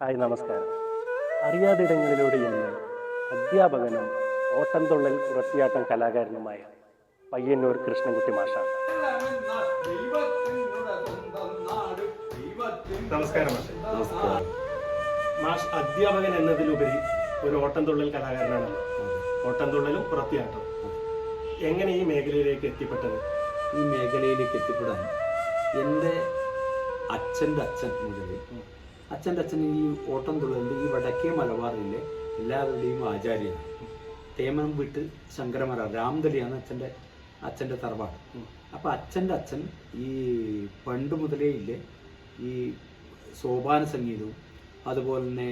Hi നമസ്കാരം. അറിയാതിടങ്ങളിലൂടെ ഇന്ന് അധ്യാപകനും ഓട്ടംതുള്ളൽ കുറത്തിയാട്ടം കലാകാരനുമായ പയ്യന്നൂർ കൃഷ്ണൻകുട്ടി മാഷാണ്. നമസ്കാരം മാഷെ. മാഷ് അധ്യാപകൻ എന്നതിലുപരി ഒരു ഓട്ടംതുള്ളൽ കലാകാരനാണ്. ഓട്ടംതുള്ളലും കുറത്തിയാട്ടം എങ്ങനെ ഈ മേഖലയിലേക്ക് എത്തിപ്പെട്ടത്? ഈ മേഖലയിലേക്ക് എത്തിപ്പെടാൻ എന്റെ അച്ഛന്റെ അച്ഛൻ മുതൽ അച്ഛന്റെ അച്ഛൻ ഈ ഓട്ടം തുള്ളലിന്റെ ഈ വടക്കേ മലബാറിലെ എല്ലാവരുടെയും ആചാര്യനാണ്. തേമനം വീട്ട് ശങ്കരമര രാംതലിയാണ് അച്ഛന്റെ അച്ഛന്റെ തറവാട്. അപ്പോൾ അച്ഛന്റെ അച്ഛൻ ഈ പണ്ട് മുതലേ ഇല്ലേ ഈ സോപാന സംഗീതവും അതുപോലെ തന്നെ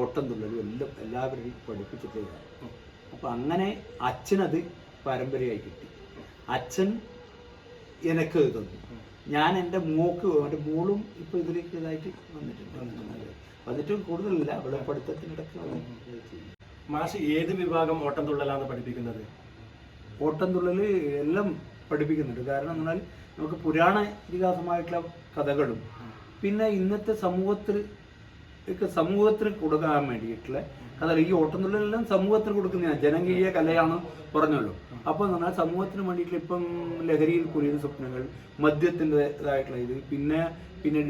ഓട്ടം തുള്ളലും എല്ലാം എല്ലാവരെയും പഠിപ്പിച്ചിട്ടുള്ളതാണ് അപ്പോൾ അങ്ങനെ അച്ഛനത് പരമ്പരയായി കിട്ടി. അച്ഛൻ എനക്ക് തന്നു ഞാൻ എന്റെ മൂക്ക് എന്റെ മോളും ഇപ്പൊ ഇതിലേക്ക് ഇതായിട്ട് വന്നിട്ടുണ്ട്. വന്നിട്ടും കൂടുതലില്ല. പഠിത്തത്തിനിടയ്ക്ക് ചെയ്യും. മാഷ് ഏത് വിഭാഗം ഓട്ടം ഓട്ടംതുള്ളലാണ് പഠിപ്പിക്കുന്നത്? ഓട്ടം ഓട്ടംതുള്ളൽ എല്ലാം പഠിപ്പിക്കുന്നുണ്ട്. കാരണം എന്നാൽ നമുക്ക് പുരാണ ഇതിഹാസമായിട്ടുള്ള കഥകളും പിന്നെ ഇന്നത്തെ സമൂഹത്തിൽ ഒക്കെ സമൂഹത്തിന് കൊടുക്കാൻ വേണ്ടിയിട്ടുള്ള അതല്ല ഈ ഓട്ടംതുള്ളലെല്ലാം സമൂഹത്തിന് കൊടുക്കുന്ന ജനകീയ കലയാണ് പറഞ്ഞല്ലോ. അപ്പോൾ എന്ന് പറഞ്ഞാൽ സമൂഹത്തിന് വേണ്ടിയിട്ടുള്ള ഇപ്പം ലഹരിയിൽ കുറിയുന്ന സ്വപ്നങ്ങൾ മദ്യത്തിന്റെതായിട്ടുള്ള ഇത് പിന്നെ പിന്നെ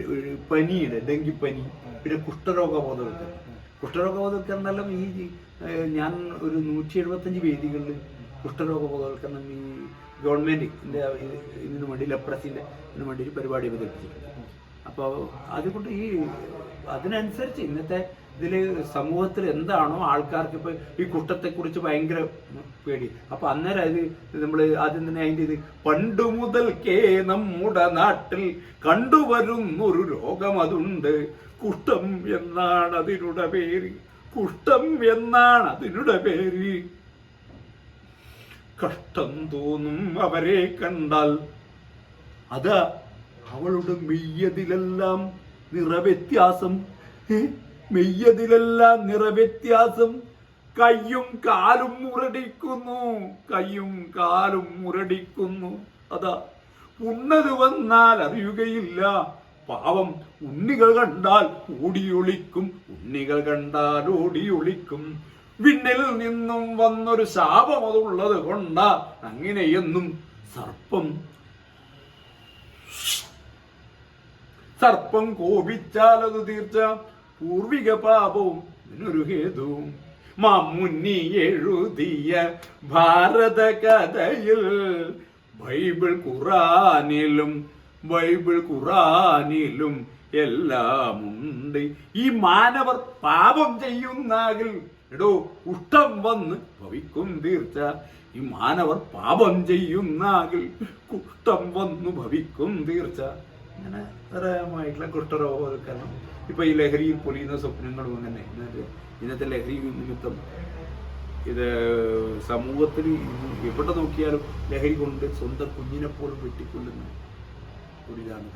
പനിയുടെ ഡെങ്കിപ്പനി പിന്നെ കുഷ്ഠരോഗ ബോധവൽക്കരണം കുഷ്ഠരോഗ ബോധവൽക്കരണമെല്ലാം ഈ ഞാൻ ഒരു നൂറ്റി എഴുപത്തഞ്ച് വേദികളിൽ കുഷ്ഠരോഗ ബോധവൽക്കരണം ഈ ഗവൺമെന്റ് ഇതിനു വേണ്ടി ലെപ്രസിന്റെ ഇതിനു വേണ്ടി ഒരു പരിപാടി അവതരിപ്പിച്ചിട്ടുണ്ട്. അപ്പോൾ അതുകൊണ്ട് ഈ അതിനനുസരിച്ച് ഇന്നത്തെ ഇതിൽ സമൂഹത്തിൽ എന്താണോ ആൾക്കാർക്ക് ഇപ്പോൾ ഈ കുട്ടത്തെക്കുറിച്ച് ഭയങ്കര പേടി. അപ്പോൾ അന്നേരം അത് നമ്മൾ ആദ്യം തന്നെ അതിന്റെ ഇത് പണ്ട് മുതൽക്കേ നമ്മുടെ നാട്ടിൽ കണ്ടുവരുന്നൊരു രോഗം അതുണ്ട് കുഷ്ഠം എന്നാണ് അതിനുടെ പേര്. കുഷ്ഠം എന്നാണ് അതിനുടെ പേര്. കഷ്ടം തോന്നും അവരെ കണ്ടാൽ. അതാ അവളുടെ മെയ്യതിലെല്ലാം നിറവ്യത്യാസം? മെയ്യതിലെല്ലാം നിറവ്യത്യാസം. കയ്യും കാലും മുരടിക്കുന്നു. കയ്യും കാലും മുരടിക്കുന്നു. അതാ ഉണ്ണത് വന്നാൽ അറിയുകയില്ല. പാവം ഉണ്ണികൾ കണ്ടാൽ ഓടിയൊളിക്കും. ഉണ്ണികൾ കണ്ടാൽ ഓടിയൊളിക്കും. വിണ്ണിൽ നിന്നും വന്നൊരു ശാപം അതുള്ളത് കൊണ്ട. അങ്ങനെയെന്നും സർപ്പം സർപ്പം കോപിച്ചാൽ അത് തീർച്ച. പൂർവിക പാപവും ഇതിനൊരു ഹേതുവും മമ്മുന്നി എഴുതിയ ഭാരത കഥയിൽ ബൈബിൾ ഖുറാനിലും ബൈബിൾ ഖുറാനിലും എല്ലാമുണ്ട്. ഈ മാനവർ പാപം ചെയ്യുന്നാകിൽ എടോ കുഷ്ഠം വന്ന് ഭവിക്കും തീർച്ച. ഈ മാനവർ പാപം ചെയ്യുന്നാകിൽ കുഷ്ഠം വന്നു ഭവിക്കും തീർച്ച. അങ്ങനെ തരമായിട്ടുള്ള കുഷ്ഠരോഗവൽക്കരണം ഇപ്പൊ ഈ ലഹരിയിൽ പൊലിയുന്ന സ്വപ്നങ്ങളും അങ്ങനെ ഇന്നത്തെ ലഹരി നിമിത്തം ഇത് സമൂഹത്തിൽ എവിടെ നോക്കിയാലും ലഹരി കൊണ്ട് സ്വന്തം കുഞ്ഞിനെ പോലും വെട്ടിക്കൊല്ലുന്ന ഒരു ഇതാണ്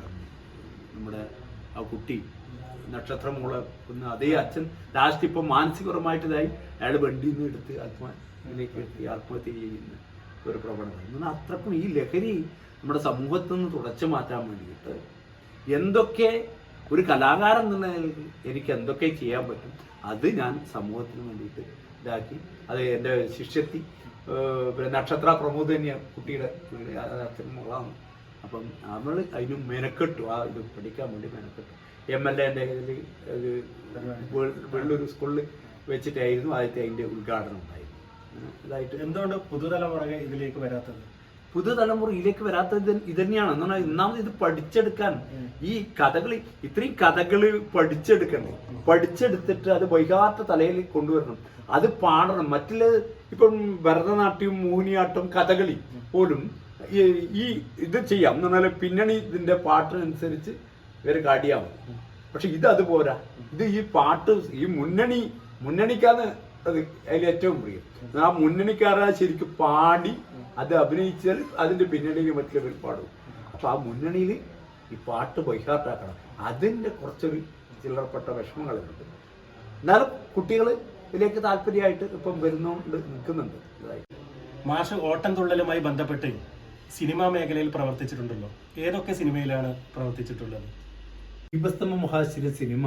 നമ്മുടെ ആ കുട്ടി നക്ഷത്രമൂള കൊന്ന് അതേ അച്ഛൻ ലാസ്റ്റ് ഇപ്പം മാനസികപരമായിട്ടതായി അയാൾ വണ്ടിയിൽ നിന്ന് എടുത്ത് ആത്മഹത്യയിലേക്ക് എത്തി ആത്മഹത്യ ചെയ്യുന്ന ഒരു പ്രവണത. അത്രക്കും ഈ ലഹരി നമ്മുടെ സമൂഹത്തിൽ നിന്ന് തുടച്ചു മാറ്റാൻ വേണ്ടിയിട്ട് എന്തൊക്കെ ഒരു കലാകാരൻ എന്നുള്ള നിലയിൽ എനിക്ക് എന്തൊക്കെ ചെയ്യാൻ പറ്റും അത് ഞാൻ സമൂഹത്തിന് വേണ്ടിയിട്ട് ഇതാക്കി. അത് എന്റെ ശിഷ്യത്തി പിന്നെ നക്ഷത്ര പ്രമോദ് തന്നെയാണ് കുട്ടിയുടെ അച്ഛൻ മോളാണ്. അപ്പം നമ്മൾ അതിന് മെനക്കെട്ടു ആ ഇത് പഠിക്കാൻ വേണ്ടി മെനക്കെട്ടു. എം എൽ എന്റെ വെള്ളൂർ സ്കൂളിൽ വെച്ചിട്ടായിരുന്നു ആദ്യത്തെ അതിന്റെ ഉദ്ഘാടനം ഉണ്ടായിരുന്നു ഇതായിട്ട് എന്തുകൊണ്ട് പുതുതലമുറ ഇതിലേക്ക് വരാത്തത്? പുതുതലമുറയിലേക്ക് വരാത്തത് ഇത് തന്നെയാണ് എന്നാൽ ഒന്നാമത് ഇത് പഠിച്ചെടുക്കാൻ ഈ കഥകൾ ഇത്രയും കഥകൾ പഠിച്ചെടുക്കണം. പഠിച്ചെടുത്തിട്ട് അത് വൈകാത്ത തലയിൽ കൊണ്ടുവരണം. അത് പാടണം. മറ്റുള്ള ഇപ്പം ഭരതനാട്യം മോഹിനിയാട്ടം കഥകളി പോലും ഈ ഇത് ചെയ്യാം. എന്ന് പറഞ്ഞാൽ പിന്നണി ഇതിന്റെ പാട്ടിനനുസരിച്ച് ഇവർ കാടിയാവും. പക്ഷെ ഇത് അതുപോരാ. ഇത് ഈ പാട്ട് ഈ മുന്നണി മുന്നണിക്കാന്ന് അത് അതിൽ ഏറ്റവും പ്രിയം. ആ മുന്നണിക്കാരാ ശരിക്കും പാടി അത് അഭിനയിച്ചാൽ അതിന്റെ പിന്നണിയിൽ മറ്റൊരു പാടും. അപ്പൊ ആ മുന്നണിയിൽ ഈ പാട്ട് ബൈഹാർട്ടാക്കണം. അതിന്റെ കുറച്ചൊരു ചില്ലറപ്പെട്ട വിഷമങ്ങളുണ്ട് എന്നാലും കുട്ടികൾ ഇതിലേക്ക് താല്പര്യമായിട്ട് ഇപ്പം വരുന്നുണ്ട് നിൽക്കുന്നുണ്ട്. മാഷ് ഓട്ടം തുള്ളലുമായി ബന്ധപ്പെട്ട് സിനിമാ മേഖലയിൽ പ്രവർത്തിച്ചിട്ടുണ്ടല്ലോ. ഏതൊക്കെ സിനിമയിലാണ് പ്രവർത്തിച്ചിട്ടുള്ളത്? ദീപസ്തംഭ മഹാശിര സിനിമ.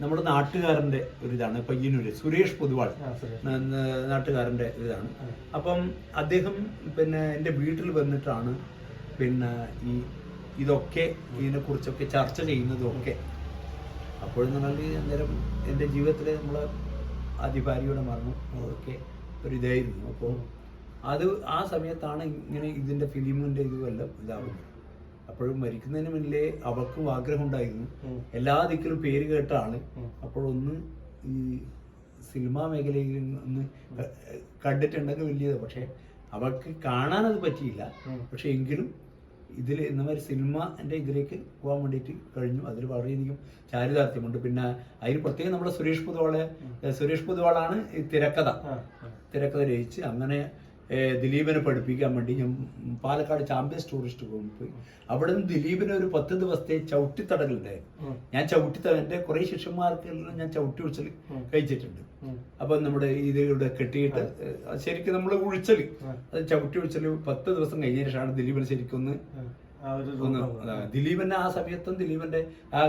നമ്മുടെ നാട്ടുകാരന്റെ ഒരു ഇതാണ് പയ്യന്നൂര് സുരേഷ് പൊതുവാൾ നാട്ടുകാരന്റെ ഇതാണ്. അപ്പം അദ്ദേഹം പിന്നെ എന്റെ വീട്ടിൽ വന്നിട്ടാണ് പിന്നെ ഈ ഇതൊക്കെ ഇതിനെ കുറിച്ചൊക്കെ ചർച്ച ചെയ്യുന്നതൊക്കെ. അപ്പോഴെന്ന് പറഞ്ഞാൽ അന്നേരം എന്റെ ജീവിതത്തിൽ നമ്മൾ അധികാരിയുടെ മരണം അതൊക്കെ ഒരു ഇതായിരുന്നു. അപ്പോൾ അത് ആ സമയത്താണ് ഇങ്ങനെ ഇതിന്റെ ഫിലിമിന്റെ ഇതുമെല്ലാം ഇതാവുന്നത്. അപ്പോഴും മരിക്കുന്നതിന് മുന്നിലേ അവൾക്കും ആഗ്രഹം ഉണ്ടായിരുന്നു എല്ലാ ദിക്കിലും പേര് കേട്ടാണ്. അപ്പോഴൊന്ന് ഈ സിനിമാ മേഖലയിൽ ഒന്ന് കണ്ടിട്ടുണ്ടെങ്കിൽ വലിയത്. പക്ഷേ അവൾക്ക് കാണാനത് പറ്റിയില്ല. പക്ഷെ എങ്കിലും ഇതിൽ എന്നമാതിരി സിനിമന്റെ ഇതിലേക്ക് പോകാൻ വേണ്ടിയിട്ട് കഴിഞ്ഞു. അതിൽ വളരെയധികം ചാരിതാർത്ഥ്യമുണ്ട്. പിന്നെ അതിന് പ്രത്യേകം നമ്മുടെ സുരേഷ് പൊതുവാളെ സുരേഷ് പൊതുവാളാണ് തിരക്കഥ. തിരക്കഥ രചിച്ച് അങ്ങനെ ദിലീപിനെ പഠിപ്പിക്കാൻ വേണ്ടി ഞാൻ പാലക്കാട് ചാമ്പ്യൻസ് ടൂറിസ്റ്റ് പോകുമ്പോൾ പോയി. അവിടെ നിന്ന് ദിലീപിനെ ഒരു പത്ത് ദിവസത്തെ ചവിട്ടിത്തടകളുണ്ടായിരുന്നു. ഞാൻ ചവിട്ടിത്തട എന്റെ കുറേ ശിഷ്യന്മാർക്കെല്ലാം ഞാൻ ചവിട്ടി ഉഴിച്ചൽ കഴിച്ചിട്ടുണ്ട്. അപ്പം നമ്മുടെ ഇത് ഇവിടെ കെട്ടിയിട്ട് ശരിക്കും നമ്മൾ ഉഴിച്ചൽ അത് ചവിട്ടി ഉഴിച്ചൽ പത്ത് ദിവസം കഴിഞ്ഞ ശേഷമാണ് ദിലീപിനെ ശരിക്കും ഒന്ന് ദിലീപന്റെ ആ സമയത്തും ദിലീപന്റെ ആ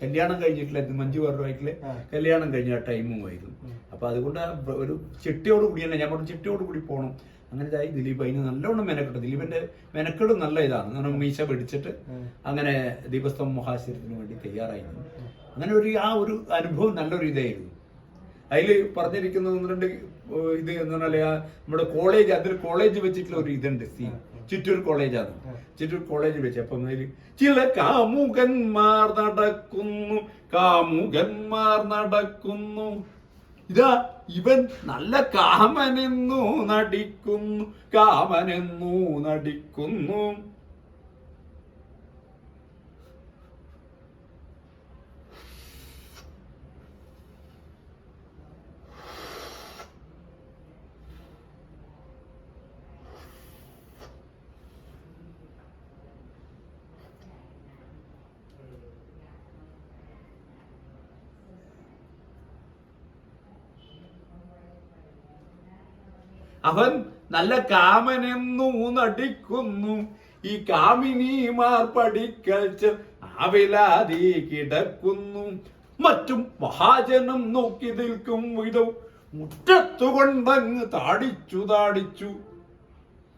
കല്യാണം കഴിഞ്ഞിട്ടില്ല മഞ്ജു വർദ്ധമായിട്ടുള്ള കല്യാണം കഴിഞ്ഞ ആ ടൈമും ആയിരുന്നു. അപ്പൊ അതുകൊണ്ട് ഒരു ചിട്ടയോട് കൂടി തന്നെ ഞാൻ പറഞ്ഞു ചിട്ടയോട് കൂടി പോകണം അങ്ങനെ ഇതായി ദിലീപ് അതിന് നല്ലോണം മെനക്കെട്ട്. ദിലീപിന്റെ മെനക്കെടും നല്ല ഇതാണ്. കാരണം മീശ പിടിച്ചിട്ട് അങ്ങനെ ദീപസ്തം മഹാശരത്തിന് വേണ്ടി തയ്യാറായിരുന്നു. അങ്ങനെ ഒരു ആ ഒരു അനുഭവം നല്ലൊരു ഇതായിരുന്നു. അതിൽ പറഞ്ഞിരിക്കുന്ന ഒന്ന് രണ്ട് ഇത് എന്ന് പറഞ്ഞാൽ നമ്മുടെ കോളേജ് അതിൽ കോളേജ് വെച്ചിട്ടുള്ള ഒരു ഇതുണ്ട് സീൻ ചിറ്റൂർ കോളേജാണ്. ചിറ്റൂർ കോളേജ് വെച്ച് അപ്പം അതിൽ ചില കാമുകന്മാർ നടക്കുന്നു കാമുകന്മാർ നടക്കുന്നു. ഇതാ ഇവൻ നല്ല കാമനെന്നു നടിക്കുന്നു കാമനെന്നു നടിക്കുന്നു. അവൻ നല്ല കാമനെന്നു നടിക്കുന്നു. ഈ കാമിനിമാർ പഠിക്കൽ ആവിലാതി കിടക്കുന്നു. മറ്റും മഹാജനം നോക്കി നിൽക്കും വിധം. മുറ്റത്തുകൊണ്ടങ്ങ് താടിച്ചു താടിച്ചു.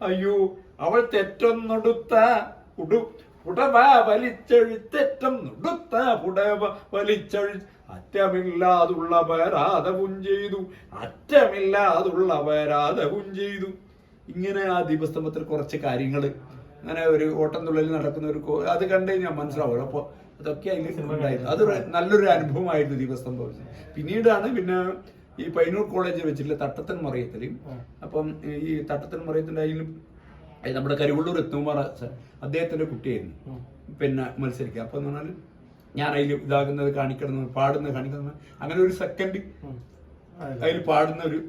അയ്യോ അവൾ തെറ്റൊന്നെടുത്ത പുടവ വലിച്ചെഴുത്തേറ്റം നുടുത്ത പുടവ വലിച്ചെഴു അറ്റമില്ലാതുള്ള പരാതവും ചെയ്തു. അറ്റമില്ലാതുള്ള പരാതവും ചെയ്തു. ഇങ്ങനെ ആ ദീപസ്തംഭത്തിൽ കുറച്ച് കാര്യങ്ങൾ അങ്ങനെ ഒരു ഓട്ടം നടക്കുന്ന ഒരു അത് കണ്ടു ഞാൻ മനസ്സിലാവുള്ളൂ അപ്പോൾ അതൊക്കെ അതിൽ ഉണ്ടായിരുന്നു. അതൊരു നല്ലൊരു അനുഭവമായിരുന്നു ദീപസ്തംഭം പിന്നീടാണ് പിന്നെ ഈ പൈനൂർ കോളേജിൽ വെച്ചിട്ടുള്ള തട്ടത്തൻ മറിയത്തിൽ അപ്പം ഈ തട്ടത്തൻ മറിയത്തിന്റെ അതിൽ അത് നമ്മുടെ കരിവള്ളൂർ എത്തുമ്പോൾ അദ്ദേഹത്തിന്റെ കുട്ടിയായിരുന്നു. പിന്നെ മത്സരിക്കുക. അപ്പൊ എന്ന് പറഞ്ഞാൽ ഞാൻ അതിൽ ഇതാകുന്നത് കാണിക്കണം പാടുന്നത് കാണിക്കണം അങ്ങനെ ഒരു സെക്കൻഡ്. അതിൽ പാടുന്ന ഒരു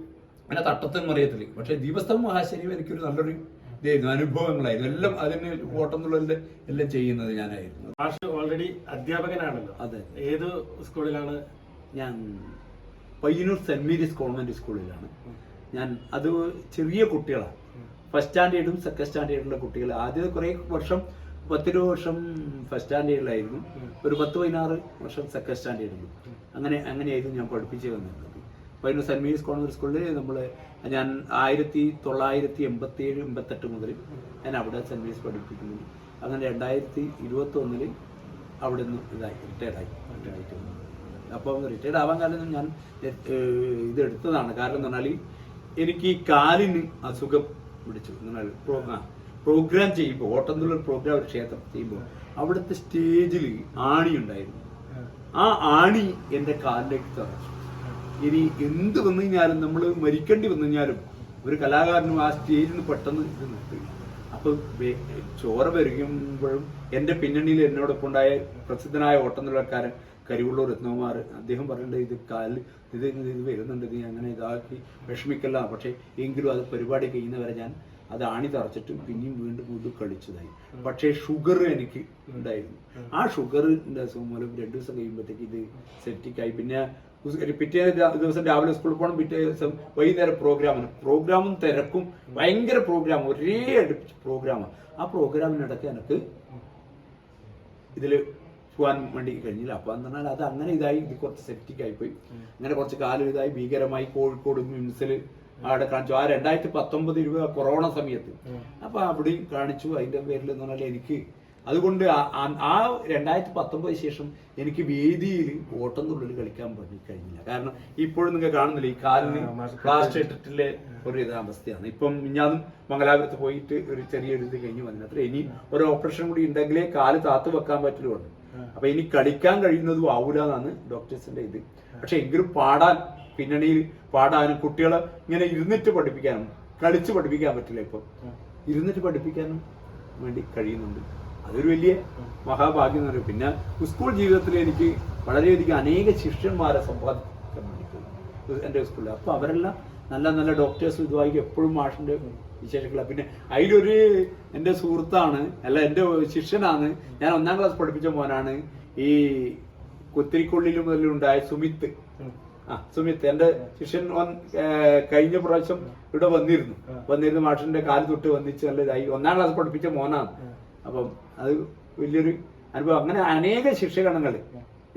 അങ്ങനെ തട്ടത്തൻ അറിയത്തില്ല. പക്ഷെ ദീപസ്തം മഹാശരി എനിക്കൊരു നല്ലൊരു ഇതായിരുന്നു അനുഭവങ്ങളായിരുന്നു. എല്ലാം അതിന് ഓട്ടംതുള്ളലിന്റെ എല്ലാം ചെയ്യുന്നത് ഞാനായിരുന്നു. മാഷ് ഓൾറെഡി അധ്യാപകനാണല്ലോ. അതെ. ഏത് സ്കൂളിലാണ്? ഞാൻ പയ്യന്നൂർ സെന്റ് മേരീസ് കോൺവെന്റ് സ്കൂളിലാണ്. ഞാൻ അത് ചെറിയ കുട്ടികളാണ്. ഫസ്റ്റ് സ്റ്റാൻഡേർഡും സെക്കൻഡ് സ്റ്റാൻഡേർഡിലുള്ള കുട്ടികൾ. ആദ്യത്തെ കുറേ വർഷം പത്തിരുപത് വർഷം ഫസ്റ്റ് സ്റ്റാൻഡേർഡിലായിരുന്നു ഒരു പത്ത് പതിനാറ് വർഷം സെക്കൻഡ് സ്റ്റാൻഡേർഡിലും അങ്ങനെ അങ്ങനെയായിരുന്നു ഞാൻ പഠിപ്പിച്ചു വന്നിട്ടുള്ളത് പയ്യന്നൂർ സെന്റ് മേരീസ് കോൺവെന്റ് സ്കൂളിൽ നമ്മൾ ഞാൻ ആയിരത്തി തൊള്ളായിരത്തി എൺപത്തി ഏഴ് എൺപത്തെട്ട് മുതൽ ഞാൻ അവിടെ സെന്റ് മേരീസ് പഠിപ്പിക്കുന്നു. അങ്ങനെ രണ്ടായിരത്തി ഇരുപത്തി ഒന്നിൽ അവിടെ നിന്ന് ഇതായി റിട്ടയർഡായി റിട്ടയർഡായിട്ട് അപ്പം റിട്ടയർഡ് ആവാൻ കാരണം ഞാൻ ഇതെടുത്തതാണ് ഇത് എടുത്തതാണ്. കാരണം എന്ന് പറഞ്ഞാൽ എനിക്ക് ഈ കാലിന് അസുഖം എന്ന് പറഞ്ഞാൽ പ്രോഗ്രാം ചെയ്യുമ്പോൾ ഓട്ടംതുള്ളൽ പ്രോഗ്രാം ഒരു ക്ഷേത്രം ചെയ്യുമ്പോൾ അവിടുത്തെ സ്റ്റേജിൽ ആണി ഉണ്ടായിരുന്നു. ആ. ആണി എന്റെ കാലിലേക്ക് തറച്ചു. ഇനി എന്ത് വന്നു കഴിഞ്ഞാലും നമ്മൾ മരിക്കേണ്ടി വന്നു കഴിഞ്ഞാലും ഒരു കലാകാരനും ആ സ്റ്റേജിൽ നിന്ന് പെട്ടെന്ന് ഇത് നിർത്തി. അപ്പൊ ചോര വരുമ്പോഴും എന്റെ പിന്നണിയിൽ എന്നോടൊപ്പം ഉണ്ടായ പ്രസിദ്ധനായ ഓട്ടംതുള്ളക്കാരൻ കരിവുള്ളൂർ രത്നകുമാർ അദ്ദേഹം പറയേണ്ടത് ഇത് കാലിൽ ഇത് ഇത് വരുന്നുണ്ട് നീ അങ്ങനെ ഇതാക്കി വിഷമിക്കല്ല. പക്ഷേ എങ്കിലും അത് പരിപാടി കഴിയുന്നവരെ ഞാൻ അത് ആണി തറച്ചിട്ടും പിന്നെയും വീണ്ടും വീണ്ടും കളിച്ചതായി. പക്ഷേ ഷുഗർ എനിക്ക് ഉണ്ടായിരുന്നു. ആ ഷുഗറിന്റെ അസുഖം മൂലം രണ്ടു ദിവസം കഴിയുമ്പോഴത്തേക്ക് ഇത് സെറ്റിക്കായി. പിന്നെ പിറ്റേ ദിവസം രാവിലെ സ്കൂളിൽ പോകണം പിറ്റേ ദിവസം വൈകുന്നേരം പ്രോഗ്രാമിന് പ്രോഗ്രാമും തിരക്കും ഭയങ്കര പ്രോഗ്രാം ഒരേ അടുപ്പിച്ച് പ്രോഗ്രാമാണ് ആ. പ്രോഗ്രാമിനിടയ്ക്ക് എനിക്ക് ഇതിൽ പോകാൻ വേണ്ടി കഴിഞ്ഞില്ല. അപ്പൊ എന്ന് പറഞ്ഞാൽ അത് അങ്ങനെ ഇതായി ഇത് കുറച്ച് സെപ്റ്റിക് ആയിപ്പോയി അങ്ങനെ കുറച്ച് കാലം ഇതായി. ഭീകരമായി കോഴിക്കോട് മിംസിൽ അവിടെ കാണിച്ചു. ആ രണ്ടായിരത്തി പത്തൊമ്പത് ഇരുപത് കൊറോണ സമയത്ത്. അപ്പൊ അവിടെയും കാണിച്ചു. അതിന്റെ പേരിൽ എന്ന് പറഞ്ഞാൽ എനിക്ക് അതുകൊണ്ട് ആ- രണ്ടായിരത്തി പത്തൊമ്പത് ശേഷം എനിക്ക് വേദിയിൽ ഓട്ടംതുള്ളിൽ കളിക്കാൻ പറ്റി കഴിഞ്ഞില്ല. കാരണം ഇപ്പോഴും നിങ്ങൾ കാണുന്നില്ല ഈ കാലിന് പ്ലാസ്റ്റർ ഇട്ടിട്ടുള്ള ഒരു അവസ്ഥയാണ്. ഇപ്പം ഞാനും മംഗലാപുരത്ത് പോയിട്ട് ഒരു ചെറിയൊരു ഇത് കഴിഞ്ഞ് വന്നില്ല. അത്ര ഇനി ഒരു ഓപ്പറേഷൻ കൂടി ഉണ്ടെങ്കിലേ കാൽ താത്തു വെക്കാൻ പറ്റുള്ളൂ. അപ്പൊ ഇനി കളിക്കാൻ കഴിയുന്നതും ആവൂല എന്നാണ് ഡോക്ടേഴ്സിന്റെ ഇത്. പക്ഷെ എങ്കിലും പാടാൻ പിന്നണിയിൽ പാടാനും കുട്ടികളെ ഇങ്ങനെ ഇരുന്നിട്ട് പഠിപ്പിക്കാനും കളിച്ച് പഠിപ്പിക്കാൻ പറ്റില്ല ഇപ്പൊ. ഇരുന്നിട്ട് പഠിപ്പിക്കാനും വേണ്ടി കഴിയുന്നുണ്ട്. അതൊരു വലിയ മഹാഭാഗ്യം എന്ന് പറയും പിന്നെ സ്കൂൾ ജീവിതത്തിൽ എനിക്ക് വളരെയധികം അനേക ശിഷ്യന്മാരെ സമ്പാദിക്കാൻ വേണ്ടി എന്റെ സ്കൂളിൽ. അപ്പൊ അവരെല്ലാം നല്ല നല്ല ഡോക്ടേഴ്സ് ഇതുമായി എപ്പോഴും മാഷിന്റെ വിശേഷങ്ങളാണ് പിന്നെ അതിലൊരു എന്റെ സുഹൃത്താണ് അല്ല എന്റെ ശിഷ്യനാണ്. ഞാൻ ഒന്നാം ക്ലാസ് പഠിപ്പിച്ച മോനാണ് ഈ കുത്തിരിക്കൊള്ളിലും ഉണ്ടായ സുമിത്ത്. ആ സുമിത്ത്. എന്റെ ശിഷ്യൻ കഴിഞ്ഞ പ്രാവശ്യം ഇവിടെ വന്നിരുന്നു. വന്നിരുന്നു മാഷിന്റെ കാൽ തൊട്ട് വന്നിച്ച് നല്ല ഇതായി. ഒന്നാം ക്ലാസ് പഠിപ്പിച്ച മോനാണ്. അപ്പം അത് വലിയൊരു അനുഭവം. അങ്ങനെ അനേക ശിക്ഷഗണങ്ങൾ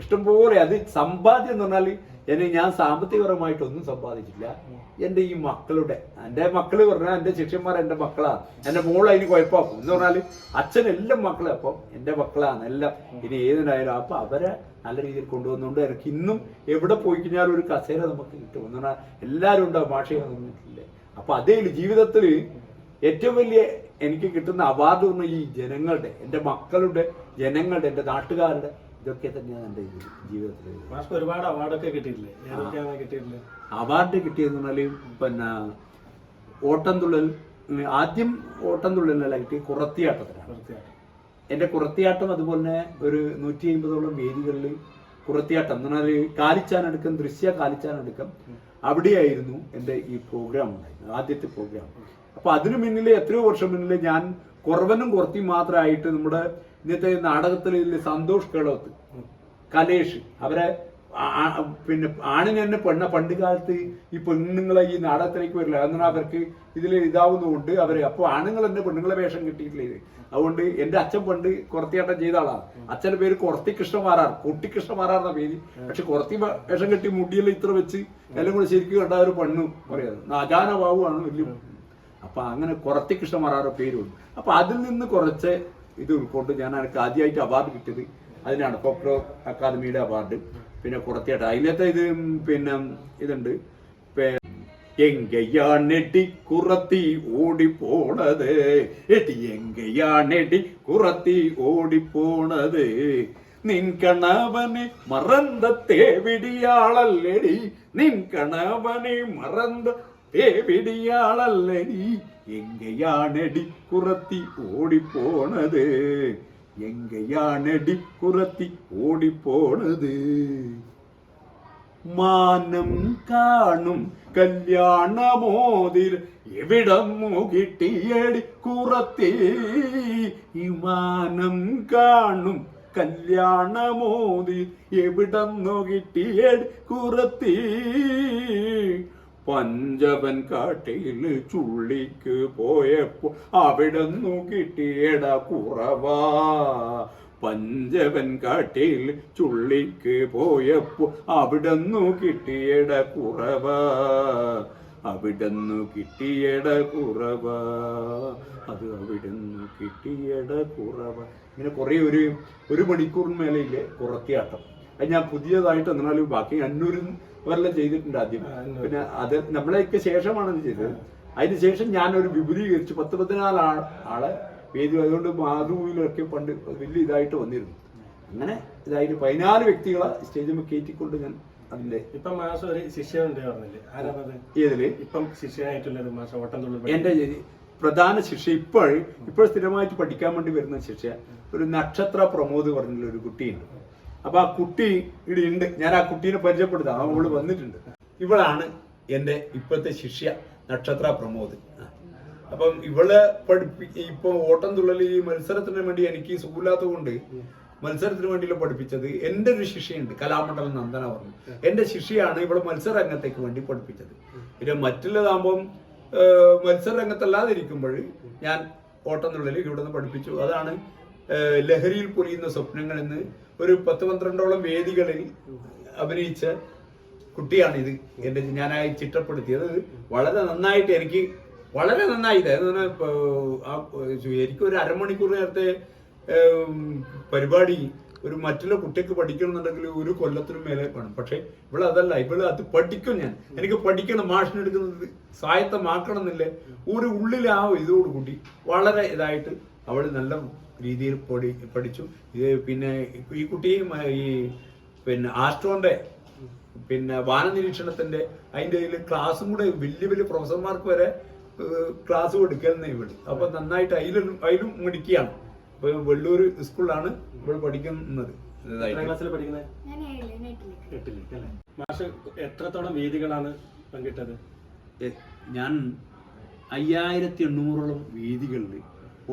ഇഷ്ടംപോലെ. അത് സമ്പാദ്യം എന്ന് പറഞ്ഞാൽ എന്നെ ഞാൻ സാമ്പത്തികപരമായിട്ടൊന്നും സമ്പാദിച്ചില്ല. എന്റെ ഈ മക്കളുടെ എന്റെ മക്കൾ പറഞ്ഞാൽ എന്റെ ശിഷ്യന്മാർ എന്റെ മക്കളാണ് എന്റെ മോൾ അതിന് കുഴപ്പമാക്കും എന്ന് പറഞ്ഞാൽ അച്ഛൻ എല്ലാം മക്കളെ. അപ്പം എന്റെ മക്കളാണ് എല്ലാം. ഇനി ഏതിനായാലും അപ്പൊ അവരെ നല്ല രീതിയിൽ കൊണ്ടുവന്നുകൊണ്ട് എനിക്ക് ഇന്നും എവിടെ പോയി കഴിഞ്ഞാലും ഒരു കസേര നമുക്ക് കിട്ടും. എന്ന് പറഞ്ഞാൽ എല്ലാവരും ഉണ്ടാവും ഭാഷയെ നിന്നിട്ടില്ലേ അപ്പൊ അതേ ജീവിതത്തിൽ ഏറ്റവും വലിയ എനിക്ക് കിട്ടുന്ന അവാർഡ് പറഞ്ഞ ഈ ജനങ്ങളുടെ എന്റെ മക്കളുടെ ജനങ്ങളുടെ എന്റെ നാട്ടുകാരുടെ ഇതൊക്കെ തന്നെയാണ് എന്റെ ജീവിതത്തിൽ ഒരുപാട് അവാർഡൊക്കെ കിട്ടിയിട്ടില്ലേ? ഏതൊക്കെയാണ് കിട്ടിയിട്ടില്ലേ അവാർഡ് കിട്ടിയെന്ന് പറഞ്ഞാൽ പിന്നെ ഓട്ടം തുള്ളൽ ആദ്യം ഓട്ടംതുള്ളലിനല്ല കിട്ടി കുറത്തിയാട്ടത്തിനാണ് എന്റെ എന്റെ കുറത്തിയാട്ടം അതുപോലെ തന്നെ ഒരു നൂറ്റി അമ്പതോളം വേദികളിൽ കുറത്തിയാട്ടം എന്ന് പറഞ്ഞാൽ കാലിച്ചാനടുക്കം ദൃശ്യ കാലിച്ചാനടുക്കം അവിടെയായിരുന്നു എന്റെ ഈ പ്രോഗ്രാം ഉണ്ടായിരുന്നത് ആദ്യത്തെ പ്രോഗ്രാം. അപ്പൊ അതിനു മുന്നിൽ എത്രയോ വർഷം മുന്നിൽ ഞാൻ കുറവനും കുറത്തിയും മാത്രമായിട്ട് നമ്മുടെ ഇന്നത്തെ നാടകത്തിൽ സന്തോഷ് കേളോത്ത് കലേഷ് അവരെ പിന്നെ ആണിന് തന്നെ പെണ്ണ പണ്ട് കാലത്ത് ഈ പെണ്ണുങ്ങളെ ഈ നാടകത്തിലേക്ക് വരില്ല. എന്നാൽ അവർക്ക് ഇതിൽ ഇതാവുന്നതുകൊണ്ട് അവർ അപ്പോൾ ആണുങ്ങൾ തന്നെ പെണ്ണുങ്ങളെ വേഷം കിട്ടിയിട്ടില്ല ഇത്? അതുകൊണ്ട് എന്റെ അച്ഛൻ പണ്ട് കുറത്തിയാട്ടം ചെയ്ത ആളാണ് അച്ഛന്റെ പേര് കുറത്തി കൃഷ്ണമാരാർ കുട്ടി കൃഷ്ണമാരാർ പേര്. പക്ഷെ കുറത്തി വേഷം കെട്ടി മുടിയെല്ലാം ഇത്ര വെച്ച് എല്ലാം കൂടെ ശരിക്കും കണ്ട ഒരു പെണ്ണു പറയാ അജാന ബാബുവാണ് വലിയ അപ്പൊ അങ്ങനെ കുറത്തി കൃഷ്ണമാരാറ് പേരുണ്ട്. അപ്പൊ അതിൽ നിന്ന് കുറച്ച് ഇത് ഉൾക്കൊണ്ട് ഞാൻ എനിക്ക് ആദ്യമായിട്ട് അവാർഡ് കിട്ടിയത് അതിനാണ്. പോപ്പുലർ അക്കാദമിയുടെ അവാർഡ് പിന്നെ കുറത്തിയായിട്ട് അതിനകത്തെ ഇത് പിന്നെ ഇതുണ്ട്. എങ്കയാണെടി കുറത്തി ഓടിപ്പോണത്. എടി എങ്കയാണെടി കുറത്തി ഓടിപ്പോണത്. നിൻ കണവനെ മറന്ത തേവിടിയാളല്ലടി. നിൻ കണവനെ മറந்த നീ? എങ്കയാണെടി കുറത്തി ഓടിപ്പോണത്? എങ്കയാണെടി കുറത്തി ഓടിപ്പോണത്? മാനം കാണും കല്യാണമോതിൽ എവിടം മുകിട്ടിയടി കുറത്തി? മാനം കാണും കല്യാണമോതിൽ എവിടം നോകിട്ടിയടി കുറത്തി? പഞ്ചവൻ കാട്ടിൽ ചുള്ളിക്ക് പോയപ്പോ അവിടുന്നു കിട്ടിയട കുറവാ. പഞ്ചവൻ കാട്ടിൽ ചുള്ളിക്ക് പോയപ്പോ അവിടുന്നു കിട്ടിയട കുറവാ. അവിടുന്നു കിട്ടിയട കുറവ. അത് അവിടുന്ന് കിട്ടിയട കുറവ. ഇങ്ങനെ കുറേ ഒരു ഒരു മണിക്കൂറിന് മേലെയില്ലേ കുറത്തിയാട്ടം അത് ഞാൻ പുതിയതായിട്ട് എന്നാലും ബാക്കി അന്നൂരിൽ വരെല്ലാം ചെയ്തിട്ടുണ്ട് ആദ്യം. പിന്നെ അത് നമ്മളെയൊക്കെ ശേഷമാണ് ഇത് ചെയ്തത്. അതിന് ശേഷം ഞാൻ ഒരു വിപുലീകരിച്ച്. പത്ത് പതിനാല് ആൾ ആളെ വേദി അതുകൊണ്ട് മാതൃഭൂമിയിലൊക്കെ പണ്ട് വലിയ ഇതായിട്ട് വന്നിരുന്നു. അങ്ങനെ ഇതായിട്ട് പതിനാല് വ്യക്തികളെ സ്റ്റേജിൽ കയറ്റിക്കൊണ്ട് ഞാൻ അതിന്റെ ഇപ്പം മാസം ഒരു ശിഷ്യനുണ്ട് പറഞ്ഞില്ലേ? ആരാണത് ഏതിൽ? ഇപ്പം ശിഷ്യനായിട്ടുള്ളത് മാഷ ഓട്ടം തുള്ളൽ എന്റെ പ്രധാന ശിക്ഷ ഇപ്പോൾ ഇപ്പോൾ സ്ഥിരമായിട്ട് പഠിക്കാൻ വേണ്ടി വരുന്ന ശിക്ഷ ഒരു നക്ഷത്ര പ്രമോദ് പറഞ്ഞുള്ള ഒരു കുട്ടിയുണ്ട്. അപ്പൊ ആ കുട്ടി ഇവിടെ ഉണ്ട്. ഞാൻ ആ കുട്ടീനെ പരിചയപ്പെടുത്താം. അവൾ വന്നിട്ടുണ്ട്. ഇവളാണ് എന്റെ ഇപ്പോഴത്തെ ശിഷ്യ നക്ഷത്ര പ്രമോദ് അപ്പം ഇവൾ പഠിപ്പി ഇപ്പൊ ഓട്ടം തുള്ളൽ ഈ മത്സരത്തിന് വേണ്ടി എനിക്ക് സുഖമില്ലാത്തത് കൊണ്ട് മത്സരത്തിന് വേണ്ടിയുള്ള പഠിപ്പിച്ചത് എന്റെ ഒരു ശിഷ്യയുണ്ട്. കലാമണ്ഡലം നന്ദന പറഞ്ഞു. എന്റെ ശിഷ്യയാണ് ഇവളെ മത്സരരംഗത്തേക്ക് വേണ്ടി പഠിപ്പിച്ചത്. പിന്നെ മറ്റുള്ളതാകുമ്പം ഏഹ്, മത്സരരംഗത്തല്ലാതെ ഇരിക്കുമ്പോൾ ഞാൻ ഓട്ടം തുള്ളൽ ഇവിടെ നിന്ന് പഠിപ്പിച്ചു. അതാണ് ലഹരിയിൽ പൊലിയുന്ന സ്വപ്നങ്ങൾ എന്ന് ഒരു പത്ത് പന്ത്രണ്ടോളം വേദികളിൽ അഭിനയിച്ച കുട്ടിയാണിത്. എന്റെ ഞാനായി ചിട്ടപ്പെടുത്തിയത്. വളരെ നന്നായിട്ട് എനിക്ക് വളരെ നന്നായി. എനിക്ക് ഒരു അരമണിക്കൂർ നേരത്തെ പരിപാടി ഒരു മറ്റുള്ള കുട്ടിക്ക് പഠിക്കണം എന്നുണ്ടെങ്കിൽ ഒരു കൊല്ലത്തിനും മേലെ വേണം. പക്ഷേ ഇവിടെ അതല്ല. ഇവിടെ അത് പഠിക്കും ഞാൻ. എനിക്ക് പഠിക്കണം മാഷിനെടുക്കുന്നത് സായത്തമാക്കണം എന്നില്ലേ ഒരു ഉള്ളിലാവും ഇതോടുകൂടി ഇതോട് കൂടി വളരെ ഇതായിട്ട് അവൾ നല്ല രീതിയിൽ പഠി പഠിച്ചു. ഇത് പിന്നെ ഈ കുട്ടി ഈ പിന്നെ ആസ്ട്രോന്റെ പിന്നെ വാന നിരീക്ഷണത്തിന്റെ അതിന്റെ ഇതിൽ ക്ലാസ്സും കൂടെ വലിയ വലിയ പ്രൊഫസർമാർക്ക് വരെ ക്ലാസ് കൊടുക്കുന്ന ഇവിടെ. അപ്പൊ നന്നായിട്ട് അതിലും അതിലും മിടിക്കുകയാണ് ഇപ്പൊ വെള്ളൂർ സ്കൂളിലാണ് ഇവിടെ പഠിക്കുന്നത്. മാഷ് എത്രത്തോളം വേദികളാണ് പങ്കിട്ടത്? ഞാൻ അയ്യായിരത്തി എണ്ണൂറോളം വേദികളിൽ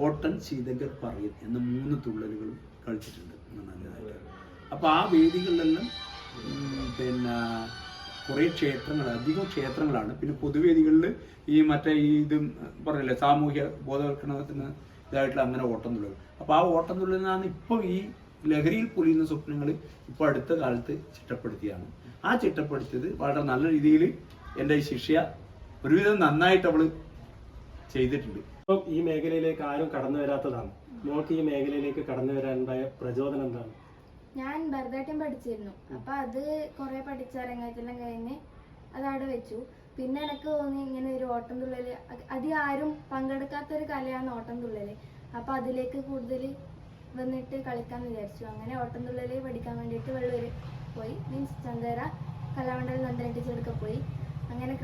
ഓട്ടൻ ശീതകർ പറയൻ എന്ന മൂന്ന് തുള്ളലുകളും കളിച്ചിട്ടുണ്ട് നല്ലതായിട്ട്. അപ്പോൾ ആ വേദികളിലെല്ലാം പിന്നെ കുറേ ക്ഷേത്രങ്ങൾ അധികം ക്ഷേത്രങ്ങളാണ്. പിന്നെ പൊതുവേദികളിൽ ഈ മറ്റേ ഈ ഇതും പറഞ്ഞില്ലേ സാമൂഹ്യ ബോധവൽക്കരണത്തിന് ഇതായിട്ടുള്ള അങ്ങനെ ഓട്ടം തുള്ളൽ അപ്പോൾ ആ ഓട്ടം തുള്ളലിൽ നിന്നാണ് ഇപ്പോൾ ഈ ലഹരിയിൽ പൊലിയുന്ന സ്വപ്നങ്ങൾ ഇപ്പോൾ അടുത്ത കാലത്ത് ചിട്ടപ്പെടുത്തിയാണ്. ആ ചിട്ടപ്പെടുത്തിയത് വളരെ നല്ല രീതിയിൽ എന്റെ ശിഷ്യ ഒരുവിധം നന്നായിട്ട് അവൾ ചെയ്തിട്ടുണ്ട്. ഇപ്പം ഈ മേഖലയിലേക്ക് ആരും കടന്നു വരാത്തതാണ്. മോൾക്ക് ഈ മേഖലയിലേക്ക് കടന്നു വരാനുണ്ടായ പ്രചോദനം എന്താണ്? ഞാൻ ഭരതനാട്യം പഠിച്ചിരുന്നു. അപ്പൊ അത് കുറെ പഠിച്ച അരങ്ങേറ്റെല്ലാം കഴിഞ്ഞ് അതവിടെ വെച്ചു. പിന്നെ എനിക്ക് തോന്നി ഇങ്ങനെ ഒരു ഓട്ടം തുള്ളൽ അധികം ആരും പങ്കെടുക്കാത്ത ഒരു കലയാണ് ഓട്ടം തുള്ളൽ. അപ്പൊ അതിലേക്ക് കൂടുതൽ വന്നിട്ട് കളിക്കാൻ വിചാരിച്ചു. അങ്ങനെ ഓട്ടം തുള്ളൽ പഠിക്കാൻ വേണ്ടിയിട്ട് വെള്ളൂര് പോയി. മീൻസ് ചന്തേര കലാമണ്ഡലം നന്ദന അങ്ങനെ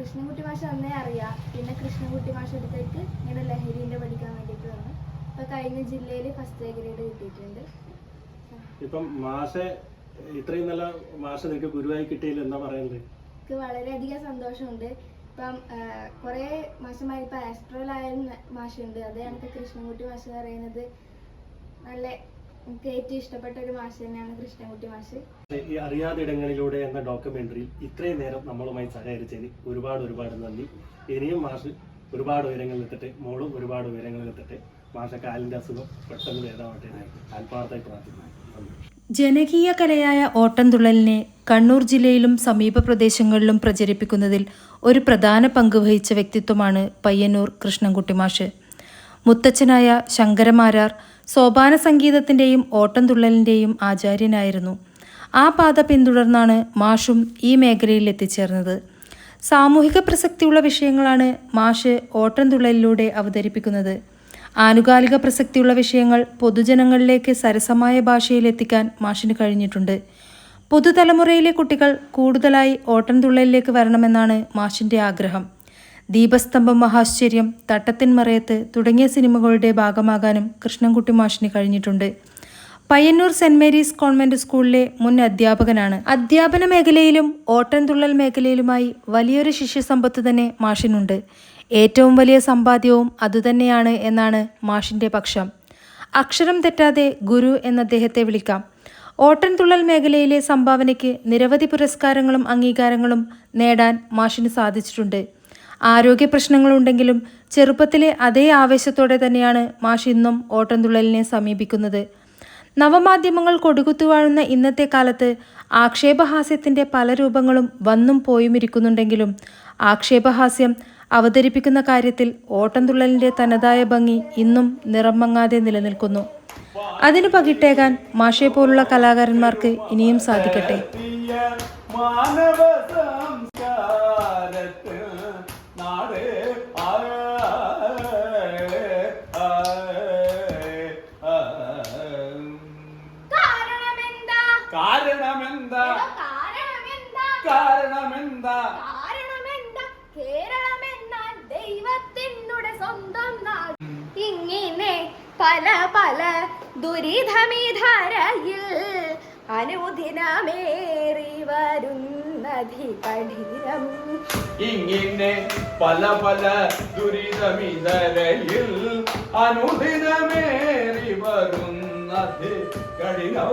കൃഷ്ണൻകുട്ടി മാഷ് അന്നേ അറിയാം. പിന്നെ കൃഷ്ണൻകുട്ടി മാഷ് അടുത്തേക്ക് ഇങ്ങനെ ലഹരിന്റെ പഠിക്കാൻ വേണ്ടിയിട്ട് വന്നു. ഇപ്പൊ കഴിഞ്ഞ ജില്ലയിൽ ഫസ്റ്റ് ഗ്രേഡ് കിട്ടിയിട്ടുണ്ട്. ഇപ്പം മാഷെ ഇത്രയും നല്ല മാഷ നിനക്ക് ഗുരുവായി കിട്ടിയില്ല എന്താ പറയുന്നത് എനിക്ക് വളരെയധികം സന്തോഷമുണ്ട്. ഇപ്പം കുറേ മാഷന്മാർ ഇപ്പം ആയ മാഷുണ്ട്. അത് എനിക്ക് കൃഷ്ണൻകുട്ടി മാഷ് പറയുന്നത് നല്ല എനിക്ക് ഏറ്റവും ഇഷ്ടപ്പെട്ട ഒരു മാഷ് തന്നെയാണ് കൃഷ്ണൻകുട്ടി മാഷ്. ഈ അറിയാതെ ഇടങ്ങളിലൂടെ എന്ന ഡോക്യുമെന്ററിയിൽ ഇത്രയും നേരം നമ്മളുമായി സഹകരിച്ചതിന് ഒരുപാട് ഒരുപാട് നന്ദി. ഇനിയും മാഷ് ഒരുപാട് ഉയരങ്ങളിൽ എത്തട്ടെ മോളും ഒരുപാട് ഉയരങ്ങളിൽ എത്തട്ടെ. മാഷ കാലിന്റെ അസുഖം പെട്ടെന്ന് ഭേദമാവട്ടെ എന്ന് ആത്മാർത്ഥമായി പ്രാർത്ഥിക്കുന്നു. ജനകീയ കലയായ ഓട്ടംതുള്ളലിനെ കണ്ണൂർ ജില്ലയിലും സമീപ പ്രദേശങ്ങളിലും പ്രചരിപ്പിക്കുന്നതിൽ ഒരു പ്രധാന പങ്ക് വഹിച്ച വ്യക്തിത്വമാണ് പയ്യന്നൂർ കൃഷ്ണൻകുട്ടി മാഷ്. മുത്തച്ഛനായ ശങ്കരമാരാർ സോപാന സംഗീതത്തിന്റെയും ഓട്ടംതുള്ളലിന്റെയും ആചാര്യനായിരുന്നു. ആ പാത പിന്തുടർന്നാണ് മാഷും ഈ മേഖലയിൽ എത്തിച്ചേർന്നത്. സാമൂഹിക പ്രസക്തിയുള്ള വിഷയങ്ങളാണ് മാഷ് ഓട്ടംതുള്ളലിലൂടെ അവതരിപ്പിക്കുന്നത്. ആനുകാലിക പ്രസക്തിയുള്ള വിഷയങ്ങൾ പൊതുജനങ്ങളിലേക്ക് സരസമായ ഭാഷയിൽ എത്തിക്കാൻ മാഷിന് കഴിഞ്ഞിട്ടുണ്ട്. പുതുതലമുറയിലെ കുട്ടികൾ കൂടുതലായി ഓട്ടംതുള്ളലിലേക്ക് വരണമെന്നാണ് മാഷിന്റെ ആഗ്രഹം. ദീപസ്തംഭം മഹാശ്ചര്യം തട്ടത്തിൻ മറയത്ത് തുടങ്ങിയ സിനിമകളുടെ ഭാഗമാകാനും കൃഷ്ണൻകുട്ടി മാഷിന് കഴിഞ്ഞിട്ടുണ്ട്. പയ്യന്നൂർ സെന്റ് മേരീസ് കോൺവെന്റ് സ്കൂളിലെ മുൻ അധ്യാപകനാണ്. അധ്യാപന മേഖലയിലും ഓട്ടൻതുള്ളൽ മേഖലയിലുമായി വലിയൊരു ശിഷ്യസമ്പത്ത് തന്നെ മാഷിനുണ്ട്. ഏറ്റവും വലിയ സമ്പാദ്യവും അതുതന്നെയാണ് എന്നാണ് മാഷിന്റെ പക്ഷം. അക്ഷരം തെറ്റാതെ ഗുരു എന്ന അദ്ദേഹത്തെ വിളിക്കാം ഓട്ടൻതുള്ളൽ മേഖലയിലെ സംഭാവനയ്ക്ക് നിരവധി പുരസ്കാരങ്ങളും അംഗീകാരങ്ങളും നേടാൻ മാഷിന് സാധിച്ചിട്ടുണ്ട്. ആരോഗ്യ പ്രശ്നങ്ങളുണ്ടെങ്കിലും ചെറുപ്പത്തിലെ അതേ ആവേശത്തോടെ തന്നെയാണ് മാഷ് ഇന്നും ഓട്ടംതുള്ളലിനെ സമീപിക്കുന്നത്. നവമാധ്യമങ്ങൾ കൊടുകുത്തു വാഴുന്ന ഇന്നത്തെ കാലത്ത് ആക്ഷേപഹാസ്യത്തിന്റെ പല രൂപങ്ങളും വന്നും പോയും ഇരിക്കുന്നുണ്ടെങ്കിലും ആക്ഷേപഹാസ്യം അവതരിപ്പിക്കുന്ന കാര്യത്തിൽ ഓട്ടംതുള്ളലിന്റെ തനതായ ഭംഗി ഇന്നും നിറം മങ്ങാതെ നിലനിൽക്കുന്നു. അതിനു പകിട്ടേകാൻ മാഷെ പോലുള്ള കലാകാരന്മാർക്ക് ഇനിയും സാധിക്കട്ടെ. മാനവ കാരണമെന്താ കാരണമെന്താ? കാരണമെന്താ? കാരണമെന്താ? കേരളമെന്നാൽ ദൈവത്തിനുടെ സ്വന്തം നാട്. ഇങ്ങനെ പല പല ദുരിതമിധരയിൽ അനുദിനമേറി വരുന്നതി കഠിനം ഇങ്ങനെ പല പല ദുരിതമിതരയിൽ അനുദിനമേറി വരുന്നതി കഠിനോ